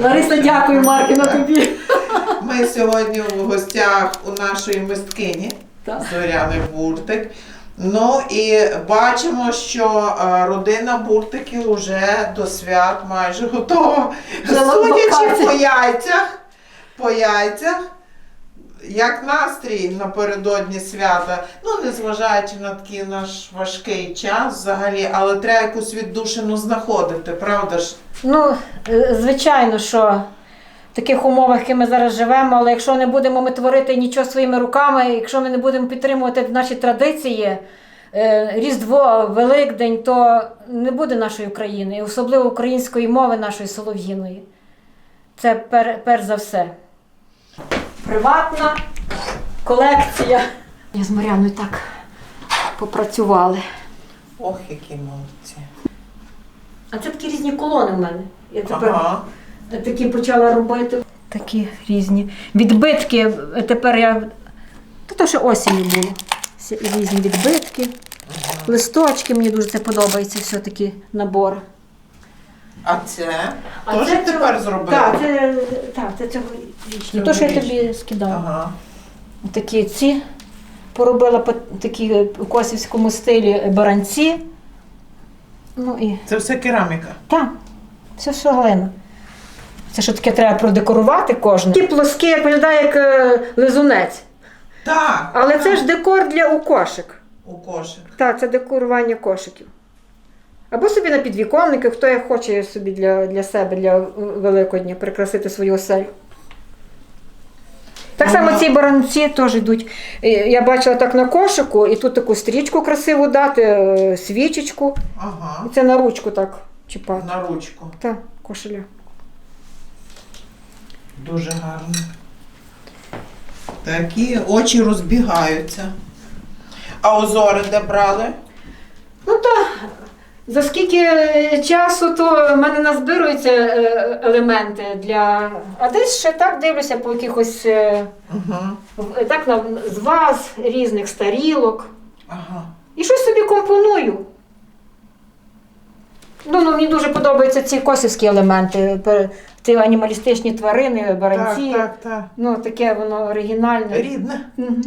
Лариса, дякую, Маркіна, тобі. Ми сьогодні в гостях у нашої мисткині. Зоряни Буртик. Ну і бачимо, що е, родина Буртиків вже до свят майже готова. Судячи по яйцях, по яйцях, як настрій напередодні свята, ну незважаючи на такий наш важкий час взагалі, але треба якусь віддушину знаходити, правда ж? Ну, е, звичайно, що в таких умовах, які ми зараз живемо, але якщо не будемо ми творити нічого своїми руками, якщо ми не будемо підтримувати наші традиції, е, Різдво, Великдень, то не буде нашої України, і особливо української мови нашої солов'їної. Це пер, перш за все. Приватна колекція. Я з Маряною так попрацювали. Ох, які молодці. А це такі різні колони в мене. Я тепер Ага. такі почала робити. Такі різні. Відбитки. Тепер я. Та то ще осінню було. Різні відбитки. Листочки, мені дуже це подобається, все-таки набор. А це? А Теж це тепер цього- зробили? Так, це, так, це цього річні. То, що я тобі скидала. Ага. Такі ці поробила по такі е, у косівському стилі баранці. Ну і Це все кераміка. Так, все що глина. Це що таке треба продекорувати кожне. Ті плоскі, як виглядає як е, лизунець. Так. Але це ж декор для у кошик. у кошик. Так, це декорування кошиків. Або собі на підвіконники, хто як хоче собі для, для себе, для Великодня, прикрасити свою оселю. Так само Ага. ці баранці теж йдуть. Я бачила так на кошику, і тут таку стрічку красиву дати, е, свічечку. Ага. І це на ручку так чіпати. На ручку. Так, кошеля. Дуже гарно. Такі очі розбігаються. А озори де брали? Ну то за скільки часу, то в мене назбируються е, елементи для. А десь ще так дивлюся по якихось Угу. так з ваз різних старілок. Ага. І щось собі компоную. Ну, ну, мені дуже подобаються ці косівські елементи, ці анімалістичні тварини, баранці. Так, так, так. Ну, таке воно оригінальне. Рідне. Угу.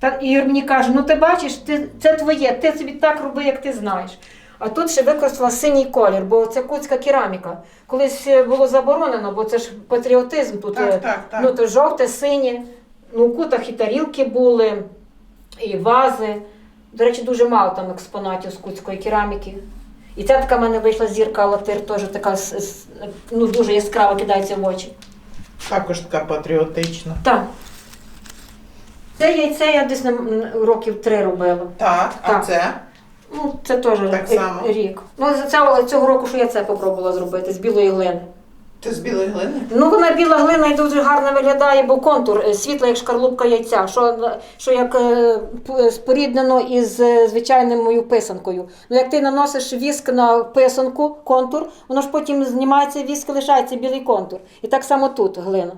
Та Ігор мені каже, ну ти бачиш, ти, це твоє, ти собі так роби, як ти знаєш. А тут ще використала синій колір, бо це кутська кераміка. Колись було заборонено, бо це ж патріотизм тут. е, Так, так, так. Ну, то жовте, синє. Ну, у кутах і тарілки були, і вази. До речі, дуже мало там експонатів з кутської кераміки. І ця така в мене вийшла зірка латир, теж така ну, дуже яскраво кидається в очі. Також така патріотична. Так. Це яйце я десь років три робила. Так, а Так. це? Ну, це теж Так само? рік. Ну, з цього, цього року, що я це попробувала зробити з білої глини. Це з білої глини? Ну, вона біла глина і дуже гарно виглядає, бо контур е, світла, як шкарлупка яйця, що, що як е, споріднено із е, звичайною мою писанкою. Ну, як ти наносиш віск на писанку, контур, воно ж потім знімається віск, і лишається білий контур. І так само тут глина.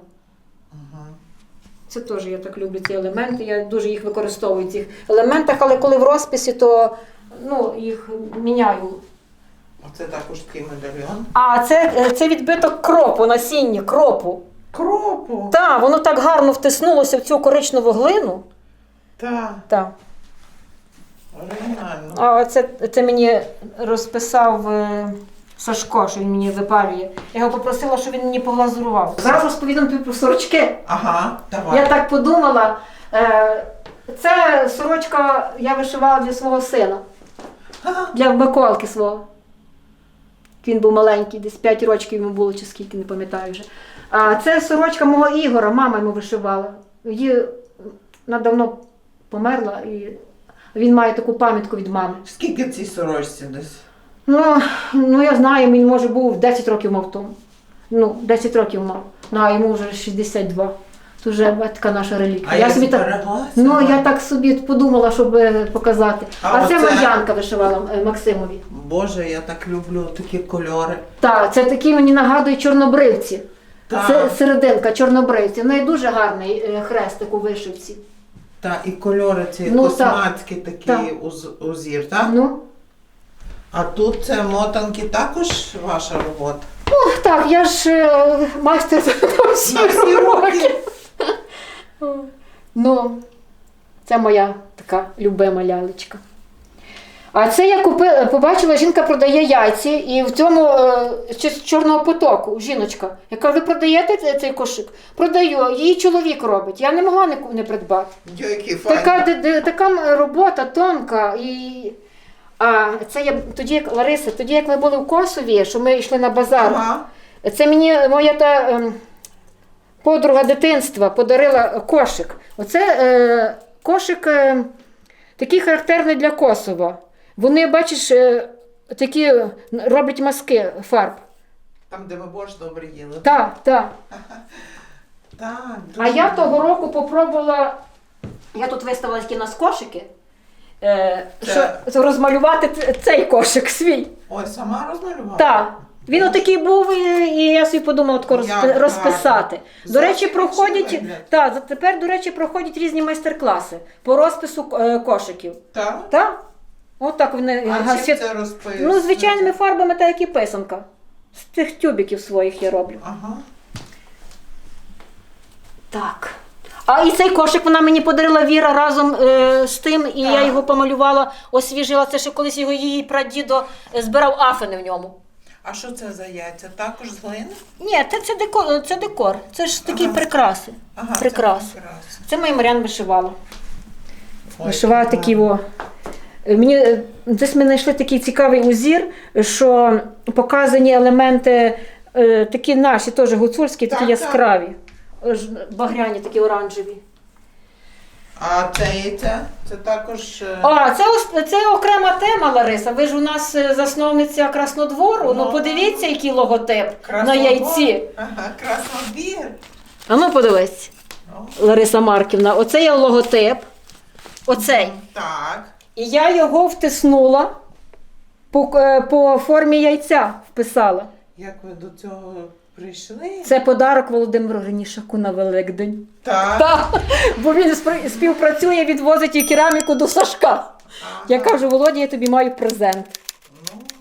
Це теж я так люблю ці елементи. Я дуже їх використовую в цих елементах, але коли в розписі, то ну, їх міняю. Оце також такий медальйон. А це, е, це відбиток кропу, насіння, кропу. Кропу. Так, воно так гарно втиснулося в цю коричневу глину. Так, Так. оригінально. А це, це мені розписав е, Сашко, що він мені випалює. Я його попросила, щоб він мені поглазурував. Зараз розповідам тобі про сорочки. Ага, давай. Я так подумала. Е, це сорочка я вишивала для свого сина. для Миколки свого. Він був маленький, десь 5 років йому було, чи скільки, не пам'ятаю вже. А це сорочка мого Ігора, мама йому вишивала. Її вона давно померла, і він має таку пам'ятку від мами. Скільки цій сорочці десь? Ну, ну я знаю, він може був 10 років мав тому. Ну, 10 років мав. Ну, а йому вже 62. Це вже така наша реліквія. А я собі так, ну, я так собі подумала, щоб е, показати. А А, це? Мар'янка вишивала е, Максимові. Боже, я так люблю такі кольори. Так, це такі мені нагадують чорнобривці. Так. Це серединка чорнобривці. В неї дуже гарний е, хрестик у вишивці. Та, і кольори ці Ну, космацькі такі Так. уз- узір, так? Ну, А тут це мотанки також ваша робота. ну так, так, я ж майстер на всі На всі роки. Ну, це моя така любима лялечка. А це я купила, побачила, жінка продає яйці, і в цьому е, з чорного потоку жіночка. Я кажу, ви продаєте цей- кошик? Продаю. Її чоловік робить. Я не могла не, не придбати. Які. Така, де- де- така робота тонка. І... А це я тоді, як Лариса, тоді як ми були в Косові, що ми йшли на базар. Ага. Це мені моя та ем, подруга дитинства подарила кошик. Оце е, кошик е, такий характерний для Косова. Вони, бачиш, е, такі роблять маски фарб. Там, де ми борщ добре їли. Так, так. Так, А я добре. того року попробувала. Я тут виставила такі нас кошики. Е, Це- що розмалювати ц- цей кошик свій. Ой, сама розмалювала? Так. Він отакий був, і, і я собі подумала тако Як розпи- гарно. розписати. До речі, проходять та, за- тепер, до речі, проходять різні майстер-класи по розпису е, кошиків. Так? Так? От так вони А ага, чим світ- це розписується? Ну, звичайними фарбами, так як і писанка. З тих тюбиків своїх я роблю. Ага. Так. А і цей кошик вона мені подарила Віра разом е, з тим, і я Так. його помалювала, освіжила. Це ще колись його її прадідо е, збирав афини в ньому. А що це за яйця? Також з глини? Ні, це, це, декор, це декор. Це ж такі Ага. прикраси. Ага, Прикрас. Це прикрас. Це моя Мар'ян вишивала. Ой, Вишивала такі гарні. о. Е, Мені е, десь ми знайшли такий цікавий узір, що показані елементи е, такі наші, теж гуцульські, такі Так, яскраві. Е, ж Багряні, такі оранжеві. А це? Це також... е, А, це, ос- це окрема тема, Лариса. Ви ж у нас е, засновниця Краснодвору. Ну, Ну. подивіться, який логотип на яйці. Ага, краснобір. А ну подивись, Ну, Лариса Марківна, оце є логотип. Оцей. Так. І я його втиснула по, е, по формі яйця вписала. Як ви до цього прийшли? Це подарок Володимиру Гринішаку на Великдень. Так. Так, бо він співпрацює, відвозить і кераміку до Сашка. Ага. Я кажу, Володя, я тобі маю презент.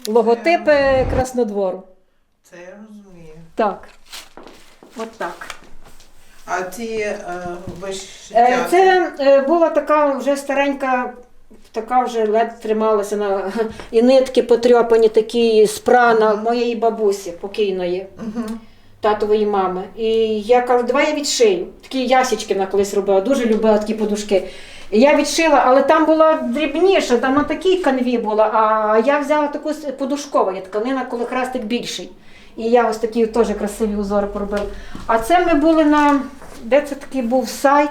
Ну, Логотип Це, е, Краснодвору. це я розумію. Так. От так. А ці е, ви ж... Е, Це е, була така вже старенька, така вже ледь трималася на і нитки потрьопані такі з прана моєї бабусі покійної, Угу. татової мами. І я кажу, давай я відшию. Такі ясічки вона колись робила, дуже любила такі подушки. І я відшила, але там була дрібніша, там на такій канві була, а я взяла таку подушкова, є тканина, коли хрестик більший. І я ось такі теж красиві узори поробила. А це ми були на. Де це такий був сайт?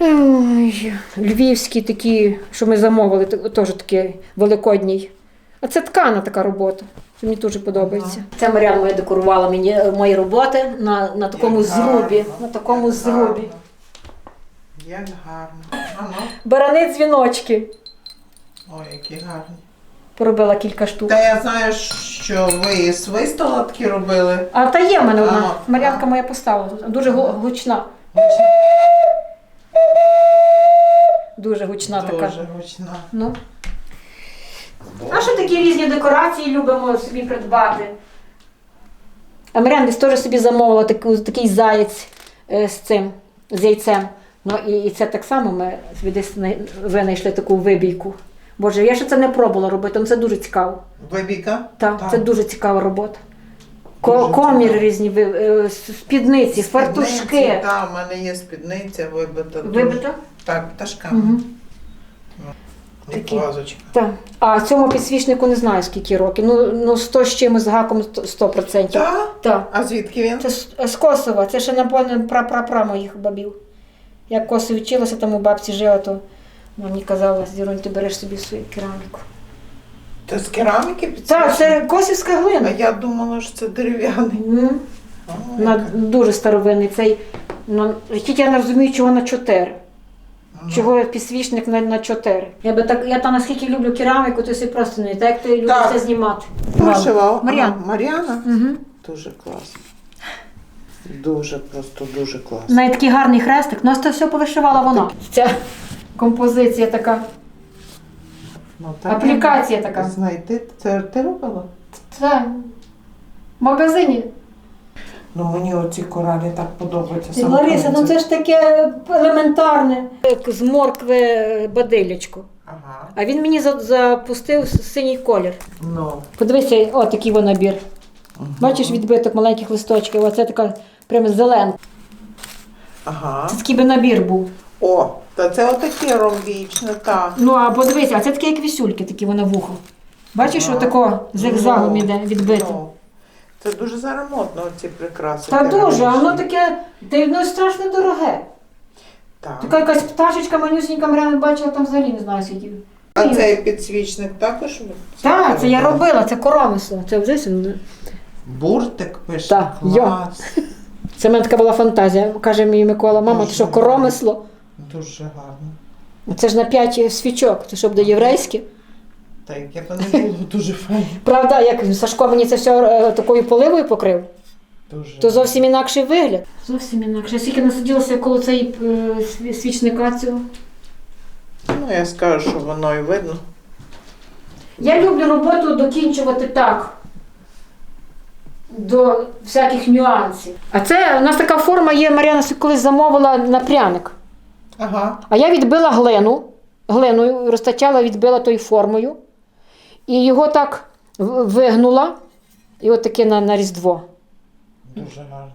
Ой, Львівський такі, що ми замовили, теж такий великодній. А це ткана така робота. Це мені дуже подобається. Це Мар'яна моя декорувала мені е, мої роботи на, на такому Як зрубі. гарно, На такому як зрубі. гарно. Як гарно. Ага. Барани дзвіночки. Ой, які гарні. Поробила кілька штук. Та я знаю, що ви свистала такі робили. А та є в мене одна. Мар'янка моя поставила. Дуже гу- гучна. Дуже гучна така. Дуже гучна. Ну. А що такі різні декорації любимо собі придбати? А Мар'ян теж собі замовила таку, такий заєць е, з цим, з яйцем. Ну і, і це так само ми собі десь винайшли таку вибійку. Боже, я ще це не пробувала робити, але це дуже цікаво. Вибіка? Так, це дуже цікава робота. Ко- Дуже комір цікаво. різні, ви- е, спідниці, фартушки. Так, в мене є спідниця вибита. дуже. Вибито? Так, пташками. Угу. Такі. вазочка. Так. А цьому підсвічнику не знаю скільки років. Ну, ну 100 з чимось з гаком 100%. Так? Так. А звідки він? Це з, з Косова, це ще напевно пра-пра-пра моїх бабів. Як Косові вчилася, там у бабці жила, то мені казала, Зірунь, ти береш собі свою кераміку. Це з кераміки Так, це косівська А глина. я думала, що це дерев'яний. М, О, На, дуже старовинний. Цей, ну, тільки я не розумію, чого на 4. Чого підсвічник на, на 4. Я би так, я там наскільки люблю кераміку, то си просто не так, як ти любиш Так. це знімати. Вишивав. Мар'ян. Ага, Мар'яна? Угу. Дуже класно. Дуже, просто дуже класно. неї такий гарний хрестик, ну це все повишивала вона. Ця композиція така. Ну, Аплікація така. Знайти. Це ти робила? Це В магазині. Ну мені оці коралі так подобаються. Саме Лариса, ну це ж таке елементарне. Як з моркви бадилячко. Ага. А він мені за- запустив синій колір. Ну. Подивися, о, такий во набір. Бачиш відбиток маленьких листочків, оце така прямо зелена. Ага. Це такий би набір був. О, та це отаке ромбічне, так. Ну, а подивися, а це такі як вісюльки, такі воно вухо. Бачиш, Ага. отако зигзагом Ну, іде відбито. ну. Це дуже зараз модно, ці прикраси. Та дуже, а воно таке, та воно страшно дороге. Так. Така якась пташечка манюсінька Мар'яна бачила, там взагалі не знаю скільки. А цей підсвічник також? Так, це я робила? це коромисло. Це вже Буртик пише. Так, Клас. Це в мене така була фантазія. Каже мій Микола, мама, ти що, коромисло? Дуже гарно. Це ж на п'ять свічок, це що буде єврейське. Та яке б не було, дуже файно. Правда, як Сашко мені це все е, такою поливою покрив, Дуже. то зовсім інакший вигляд. Зовсім інакше. Я скільки насиділася коло цієї е, свічника цього. Ну, я скажу, що воно і видно. Я люблю роботу докінчувати так. До всяких нюансів. А це у нас така форма є, Мар'яна собі колись замовила на пряник. Ага. А я відбила глину, глиною, розтачала, відбила тою формою. І його так вигнула, і от таке на, на різдво. Дуже гарно.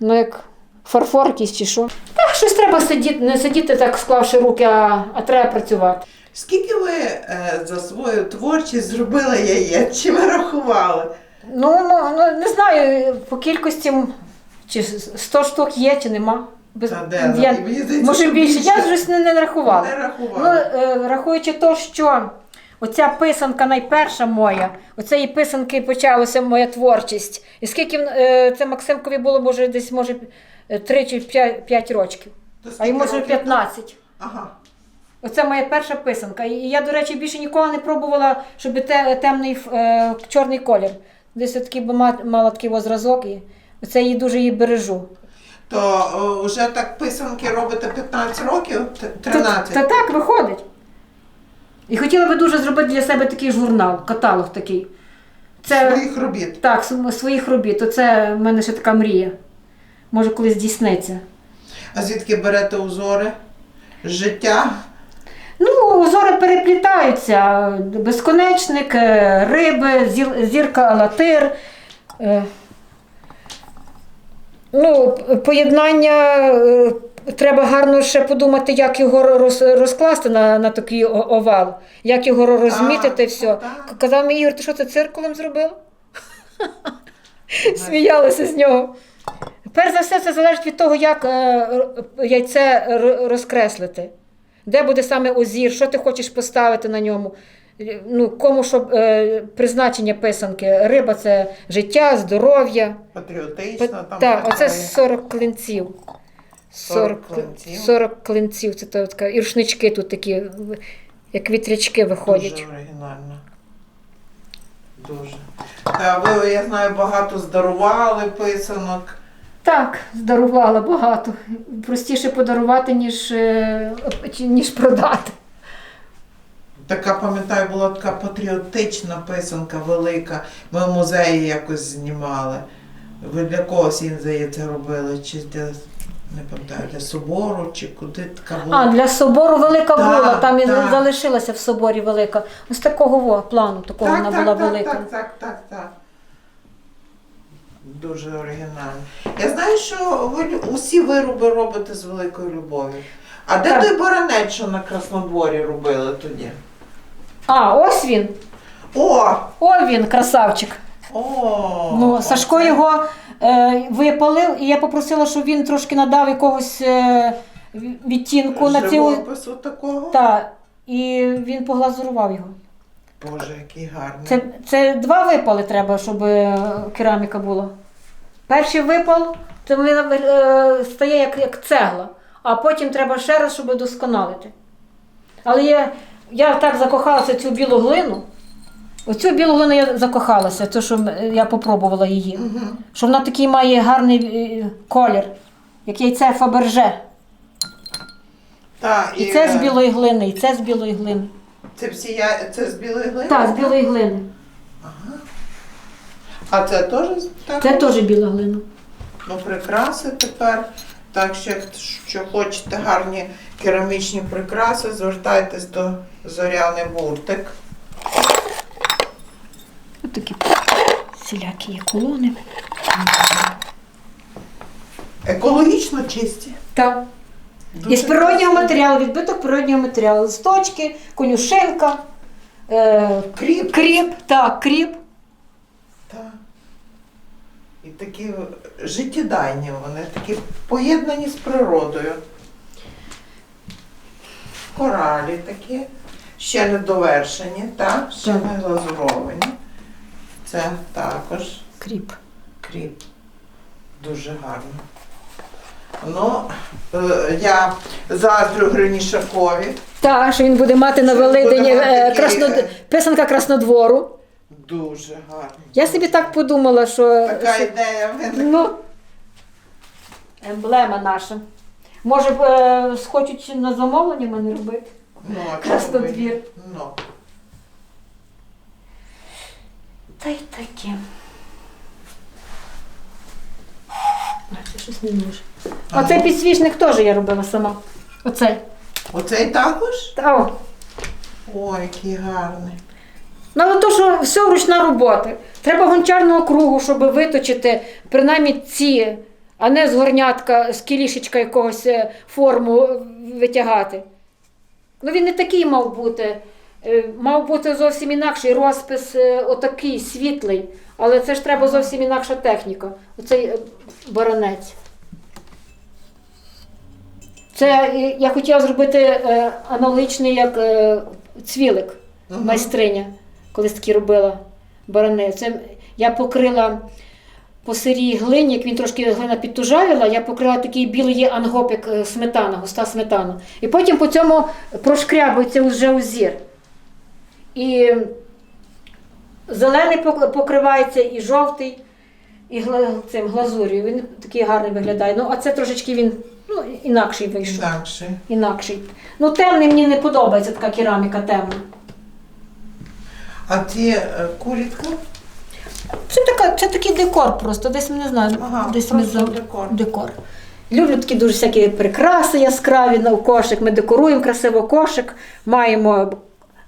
Ну, як фарфор якийсь чи що. Так, щось треба сидіти, не сидіти так, склавши руки, а, а треба працювати. Скільки ви е, за свою творчість зробили яєць? Чи ви рахували? Ну, ну, ну не знаю, по кількості чи 100 штук є, чи нема. Без, Та де? я, Мені здається, може що більше. Я щось не, не рахувала. Не Ну, е, рахуючи то, що оця писанка найперша моя, оцеї писанки почалася моя творчість. І скільки е, це Максимкові було, може, десь може 3 чи 5, років, а йому вже 15. Ага. Оце моя перша писанка. І я, до речі, більше ніколи не пробувала, щоб те, темний е, чорний колір. Десь такий ма- мала такий зразок, і оце її дуже її бережу. То вже так писанки робите 15 років? Т- Та, 13? та так виходить. І хотіла би дуже зробити для себе такий журнал, каталог такий. Це Своїх робіт. так, своїх робіт. Оце в мене ще така мрія. Може, колись здійсниться. А звідки берете узори? З життя? Ну, узори переплітаються. Безконечник, е, риби, зірка Алатир. Е, Ну, поєднання е, треба гарно ще подумати, як його роз- розкласти на, на такий овал, як його розмітити А, все. так. Казав мені Ігор, ти що це циркулем зробила? Сміялися з нього. Перш за все, це залежить від того, як е, яйце розкреслити. Де буде саме озір, що ти хочеш поставити на ньому. Е, Ну, кому що е, призначення писанки. Риба це життя, здоров'я. Патріотично Пе- там. Так, оце 40 клинців. 40 клинців. 40 клинців. Це то така. І рушнички тут такі, як вітрячки виходять. Дуже оригінально. Дуже. Та ви, я знаю, багато здарували писанок. Так, здарувала багато. Простіше подарувати, ніж, е, ніж продати. Така, пам'ятаю, була така патріотична писанка велика. Ми в музеї якось знімали. Ви для когось, він здається, робили? Чи для, не пам'ятаю, для собору, чи куди така була? А, для собору велика Так, була, там і залишилася в соборі велика. Ось такого во, плану, такого так, вона так, була так, велика. Так, так, так, так. Дуже оригінально. Я знаю, що ви усі вироби робите з великою любов'ю. А де Так. той баранець, що на Краснодворі робили тоді? А, ось він. О! О, він, красавчик. О! Ну, Сашко оце. його випалив, і я попросила, щоб він трошки надав якогось е, відтінку на. Живопису такого? Та, і він поглазурував його. Боже, який гарний. Це, це два випали треба, щоб е, кераміка була. Перший випал, це вона е, стає як, як цегла, а потім треба ще раз, щоб досконалити. Але я, я так закохалася в цю білу глину. Оцю білу глину я закохалася, то, що я попробувала її. Мгм. Що вона такий має гарний е, колір, як яйце Фаберже. Та, І це з е, білої глини, і це з білої глини. Це всі я... це з білої глини? Так, з білої глини. А це теж так? Це теж біла глина. Ну, прикраси тепер. Так що, якщо хочете гарні керамічні прикраси, звертайтесь до Зоряни Буртик. Ось такі всілякі є колони. Екологічно чисті. Так. Дуже Із природнього матеріалу, відбиток природнього матеріалу. Листочки, конюшинка, е, Кріп. кріп, так, кріп. Так. І такі життєдайні вони, такі поєднані з природою. Коралі такі, ще не довершені, так? Ще не глазуровані. Це також Кріп. кріп. Дуже гарно. Ну, е, я заздрю Гринішакові. Так, що він буде мати на Великдені е, красно... писанка Краснодвору. Дуже гарно. Я собі так подумала, що, Така що ідея виникла. ну, емблема наша. Може, е, схочуть на замовлення мене робити? Ну, а Краснодвір. Ну. Та й таке. Це щось не. Оцей підсвічник теж я робила сама. Оцей. Оцей також? Та, о. Ой, який гарний. Ну, але то, що все ручна робота. Треба гончарного кругу, щоб виточити принаймні ці, а не з горнятка, з кілішечка якогось е, форму витягати. Ну він не такий мав бути. Е, Мав бути зовсім інакший розпис, е, отакий світлий. Але це ж треба зовсім інакша техніка. Оцей е, баранець. Це я хотіла зробити аналогічний, як цвілик Мгм. майстриня, колись таки робила барани. Це я покрила по сирій глині, як він трошки глина підтужавіла, я покрила такий білий є ангоп, як е, сметана, густа сметана. І потім по цьому прошкрябується вже узір. І зелений покривається, і жовтий, і цим глазур'ю. Він такий гарний виглядає. Ну, а це трошечки він ну, інакший вийшов. Інакше. Інакший. Ну, темний мені не подобається така кераміка темна. А ті е, курітка? Це, така, це такий декор просто, десь не знаю, Ага, десь ми за декор. декор. Люблю такі дуже всякі прикраси яскраві на кошик. Ми декоруємо красиво кошик, маємо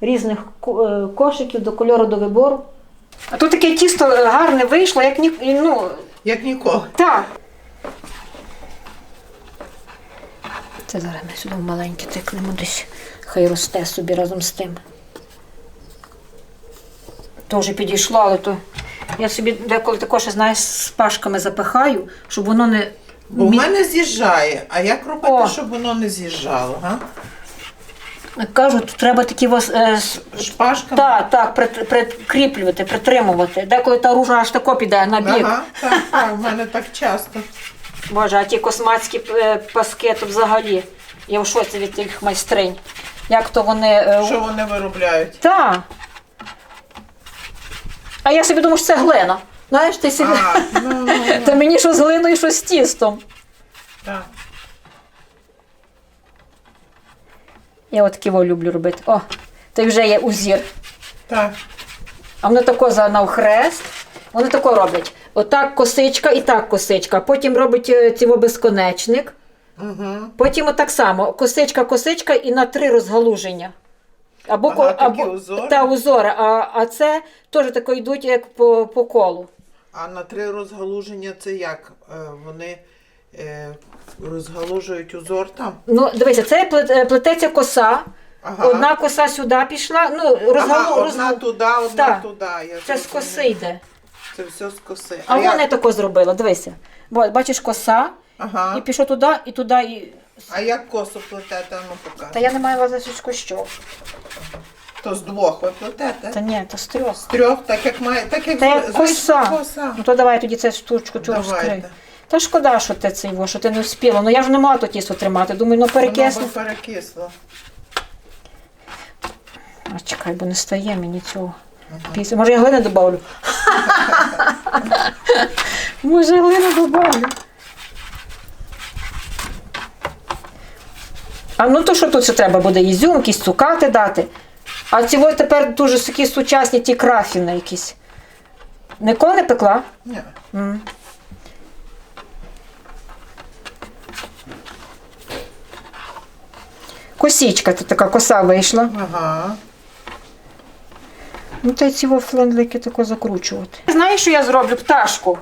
різних е, кошиків до кольору до вибору. А тут таке тісто гарне вийшло, як ні. Ну, Як ніколи. так. Це зараз ми сюди в маленьке тикнемо десь. Хай росте собі разом з тим. То підійшло, але то я собі деколи також, знаєш, з пашками запихаю, щоб воно не. Бо в мене з'їжджає. А як робити, О. щоб воно не з'їжджало? Кажуть, треба такі вас. Е, Шпажками? так, так, прикріплювати, притримувати. Деколи та ружа аж тако піде на бік. Ага, так, так, в мене так часто. Боже, а ті космацькі е, паски, то взагалі. Я в шоці від тих майстринь. Як то вони. е, Що вони виробляють? Та. А я собі думаю, що це глина. Знаєш, ти собі. А, ну, ну, ну, Та мені що з глиною, що з тістом. так. Я от такі люблю робити. О, то вже є узір. Так. А вони тако за навхрест. Вони тако роблять. Отак косичка і так косичка. Потім робить е, цього безконечник. Угу. Потім отак само. Косичка, косичка і на три розгалуження. Або, Ага, або узори? Та узори. А, а це теж тако йдуть як по, по колу. А на три розгалуження це як? Е, Вони е, розгалужують узор там? Ну, дивися, це плет- е, плететься коса. Ага. Одна коса сюди пішла. Ну, розгалу, ага, одна розгалу- туди, одна Так. туди. Я Це з зрозуміла. коси йде. Це все з коси. А, як? вони тако зробила, дивися. Бо, бачиш, коса, Ага. і пішов туди, і туди, і. А як косу плетете, ну покажи. Та я не маю лазочку що. То з двох ви плетете? Та ні, то з трьох. З трьох, так як має, так як Та як коса. коса. Ну то давай тоді цю штучку цю Давайте. Та шкода, що ти це його, що ти не вспіла. Ну я ж не мала то тісто тримати. Думаю, ну Воно би перекисло. А чекай, бо не стає мені цього. Після. Може, я глини добавлю. Може, глини добавлю. А ну то що тут ще треба буде? Ізюм, якісь цукати дати. А ці ось тепер дуже такі сучасні ті крафіни якісь. Ніколи не пекла? Ні. М. Косічка тут така коса вийшла. Ага. Ну, та й ці флендлики тако закручувати. Знаєш, що я зроблю? Пташку.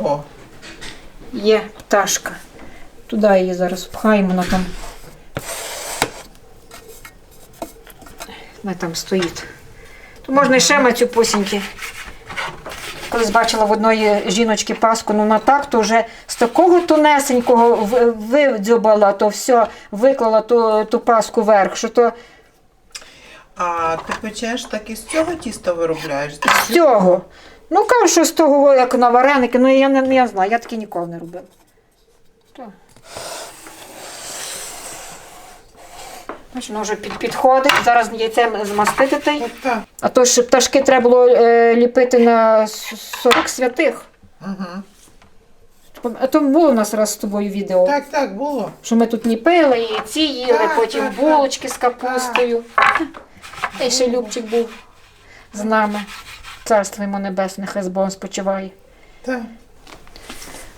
О, Є пташка. Туди її зараз впхаємо, вона там. Вона там стоїть. То можна і ще мацюпусіньки. Колись бачила в одної жіночки паску, ну вона так то вже з такого тонесенького в- видзьобала, то все, виклала ту, ту паску вверх, що то а ти печеш так і з цього тіста виробляєш? з цього. Ну, кажу, що з того, як на вареники, ну я не я знаю, я таки ніколи не робила. Так. Бачиш, воно вже під, підходить. Зараз яйцем змастити той. Так, так. А то ж пташки треба було е, ліпити на с- 40 святих. Угу. А то було у нас раз з тобою відео, Так, так, було. що ми тут ліпили, і ці їли, Так, потім так, булочки з капустою. Та й ще Любчик був з нами. Царство йому небесне, хай з Богом спочиває. Так.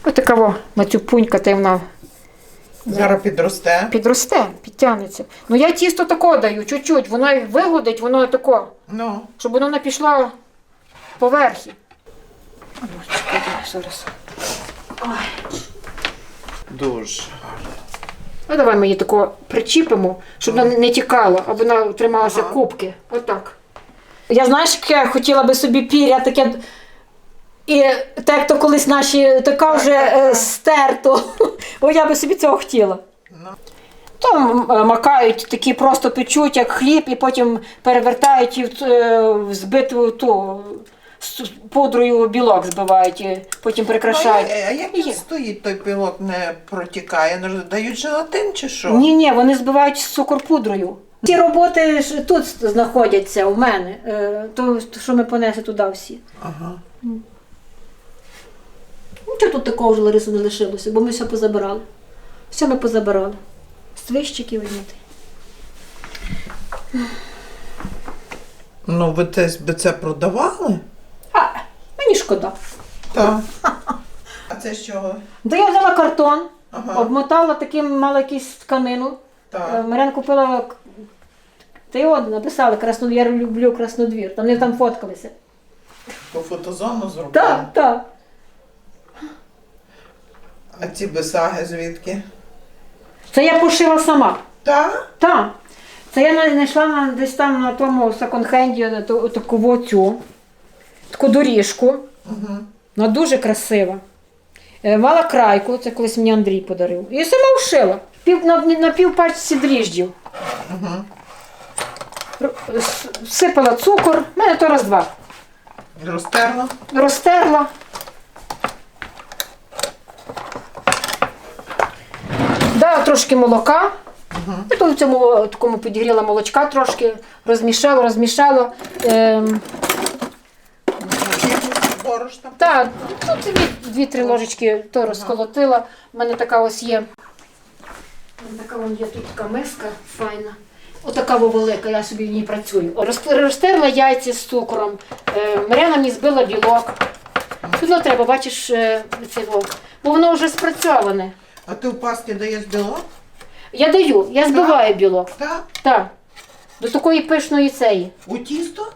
Ось така во, мацюпунька, та й вона Зараз підросте. підросте, підтягнеться. Ну я тісто тако даю, чуть-чуть, воно вигодить, воно тако, Ну, щоб воно не пішло поверхі. Ну, зараз. дуже гарно. А давай ми її тако причіпимо, щоб вона не- тікала, а вона трималася Ага. кубки. Отак. Я знаєш, яке хотіла би собі пір'я таке. І так як то колись наші така вже е, стерто. О, я би собі цього хотіла. Ну. Там е, макають такі просто печуть, як хліб, і потім перевертають і в, е, збиту ту з пудрою білок збивають, і потім Ну, прикрашають. а, а як він стоїть, той пілок не протікає? Ну, Дають желатин чи що? Ні, ні, вони збивають з цукор-пудрою. Ці роботи ж тут знаходяться у мене, то, що ми понесли туди всі. Ага. Нічого тут такого вже Лариса не лишилося, бо ми все позабирали. Все ми позабирали. Свищиків і мити. Ну, ви це, би це продавали? А, мені шкода. Так. А це з чого? Да я взяла картон, Ага. обмотала таким, мала якусь тканину. Е, Так. Купила. к- Та й от написали Краснодвір, я люблю Краснодвір. Там вони там фоткалися. По фотозону зробили? Так, так. А ці бисаги звідки? Це я пошила сама. Так? Так. Це я знайшла на, десь там на тому секонд-хенді ту- таку цю, таку доріжку. Угу. Вона дуже красива. Е, Мала крайку, це колись мені Андрій подарив. І сама вшила. Пів, на, на пів пачці дріждів. Угу. Р- с- Всипала цукор, в мене то раз два. Розтерла? Розтерла. Дала трошки молока. І то в цьому такому підігріла молочка трошки, розмішала, розмішала. Ем, Борошна? Так, тут дві- дві-три ложечки то розколотила. У мене така ось є. Така вон є тут така миска файна. Отака велика, я собі в ній працюю. Розтерла яйця з цукром. Е, Мар'яна мені збила білок. Сюди треба, бачиш, е, цей вовк. Бо воно вже спрацьоване. А ти в пасті даєш білок? Я даю, я збиваю білок. Так. Так. До такої пишної цеї. У тісто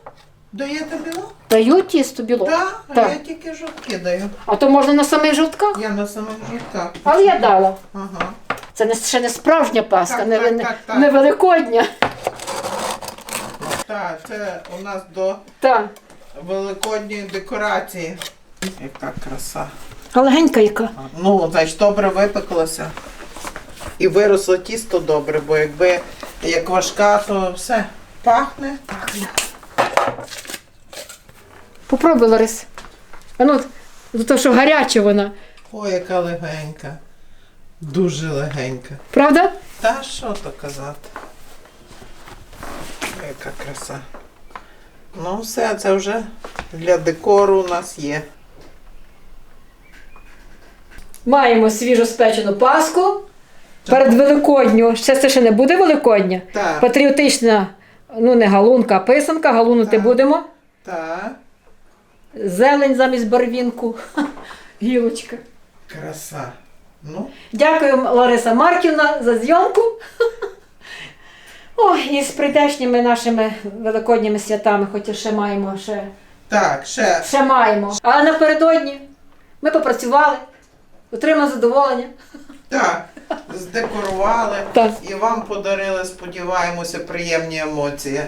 даєте білок? Даю тісто білок. Так. А Так. я тільки жовтки даю. А то можна на самих жовтках. Я на самих жовтках. Але я дала. Ага. Це не, ще не справжня паска, Так, не, так, не, так, так. не великодня. Так, це у нас до Так. великодньої декорації. Яка краса. А легенька яка. Ну, значить, добре випеклося. І виросло тісто добре, бо якби як важка, то все пахне. Попробуй, Ларис. А ну, за те, що гаряча вона. Ой, яка легенька. Дуже легенька. Правда? Та що то казати? Яка краса. Ну, все, це вже для декору у нас є. Маємо свіжо спечену паску. Перед Великодню. Ще це ще не буде Великодня. Так, Патріотична, ну не галунка, а писанка. Галунути Так. будемо. так. Зелень замість барвінку. Гілочка. Краса. Ну, Дякую, Лариса Марківна, за зйомку. Ой, і з прийдешніми нашими великодніми святами, хоч і ще маємо, ще, так, ще. ще маємо. А напередодні ми попрацювали, отримали задоволення. Так, здекорували Так. і вам подарили, сподіваємося, приємні емоції.